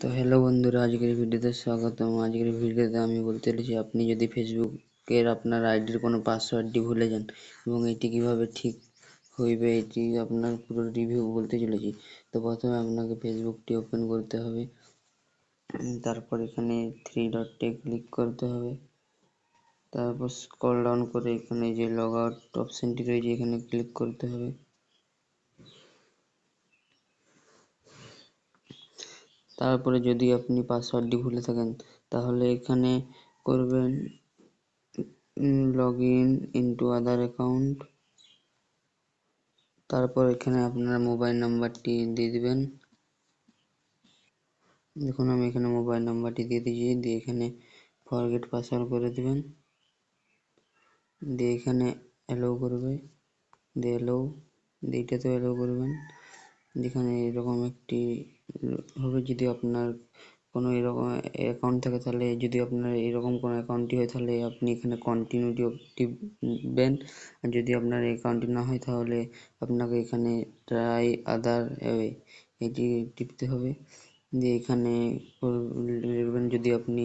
তো হ্যালো বন্ধুরা, আজকের ভিডিওতে স্বাগতম। আজকের ভিডিওতে আমি বলতে চলেছি আপনি যদি ফেসবুকের আপনার আইডির কোনো পাসওয়ার্ডটি ভুলে যান এবং এটি কীভাবে ঠিক হইবে, এটি আপনার পুরো রিভিউ বলতে চলেছি, তো প্রথমে আপনাকে ফেসবুকটি ওপেন করতে হবে। তারপর এখানে থ্রি ডটে ক্লিক করতে হবে। তারপর স্ক্রল ডাউন করে এখানে যে লগ আউট অপশানটি রয়েছে, এখানে ক্লিক করতে হবে। তারপরে যদি আপনি পাসওয়ার্ডটি ভুলে থাকেন, তাহলে এখানে করবেন log in into other account তারপর এখানে আপনার মোবাইল নাম্বারটি দিয়ে দিবেন। দেখুন, আমি এখানে মোবাইল নাম্বারটি দিয়ে দিয়েছি, দিয়ে এখানে ফরগেট পাসওয়ার্ড করে দিবেন। দিয়ে এখানে অ্যালো করবে। দিয়ে অ্যালো দিয়ে এটাতে অ্যালো করবেন। যেখানে এরকম একটি, হবে যদি আপনার কোনো এরকম অ্যাকাউন্ট থাকে তাহলে যদি আপনার এরকম কোনো অ্যাকাউন্টটি হয় তাহলে আপনি এখানে কন্টিনিউটি টিপবেন আর যদি আপনার অ্যাকাউন্টটি না হয় তাহলে আপনাকে এখানে ট্রাই আদার এটি টিপতে হবে। দিয়ে এখানে লিখবেন যদি আপনি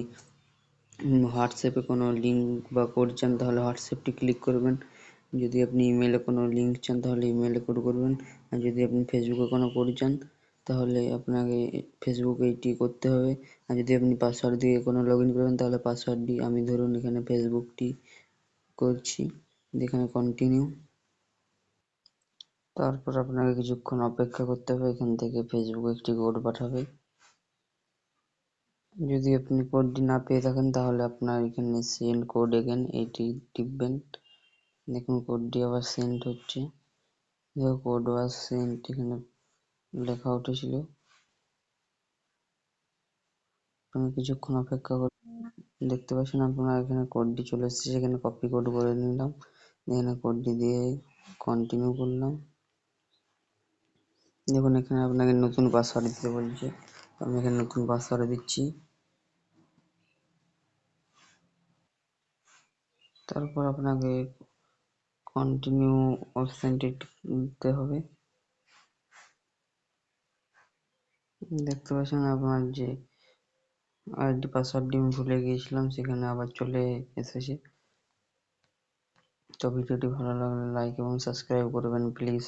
হোয়াটসঅ্যাপে কোনো লিঙ্ক বা কোড চান তাহলে হোয়াটসঅ্যাপটি ক্লিক করবেন। যদি আপনি ইমেলে কোনো লিঙ্ক চান, তাহলে ইমেলে কোড করবেন। আর যদি আপনি ফেসবুকে কোনো কোড চান, তাহলে আপনাকে ফেসবুকে এইটি করতে হবে। আর যদি আপনি পাসওয়ার্ড দিয়ে কোনো লগ ইন করবেন, তাহলে পাসওয়ার্ডটি আমি ধরুন এখানে ফেসবুকটি করছি। এখানে কন্টিনিউ তারপর আপনাকে কিছুক্ষণ অপেক্ষা করতে হবে। এখান থেকে ফেসবুকে একটি কোড পাঠাবে। যদি আপনি কোডটি না পেয়ে থাকেন, তাহলে আপনার এখানে সেন্ড কোড এগেন এইটি টিপবেন। দেখুন কোড কোডটি আবার সেন্ড হচ্ছে। কোড ওয়াজ সেন্ড এখানে লেখা উঠেছিল। আপনি কিছুক্ষণ অপেক্ষা করে দেখতে পাচ্ছেন আপনারা এখানে কোডটি চলে এসেছে, সেখানে কপি কোড করে নিলাম। এখানে কোডটি দিয়ে কন্টিনিউ করলাম। দেখুন এখানে আপনাকে নতুন পাসওয়ার্ড দিতে বলছে। আমি এখানে নতুন পাসওয়ার্ড দিচ্ছি। তারপর আপনাকে কন্টিনিউ অপশানটি দিতে হবে। দেখতে পাচ্ছেন আপনার যে আইডি পাসওয়ার্ডটি আমি ভুলে গিয়েছিলাম, সেখানে আবার চলে এসেছে। তো ভিডিওটি ভালো লাগলে লাইক এবং সাবস্ক্রাইব করবেন প্লিজ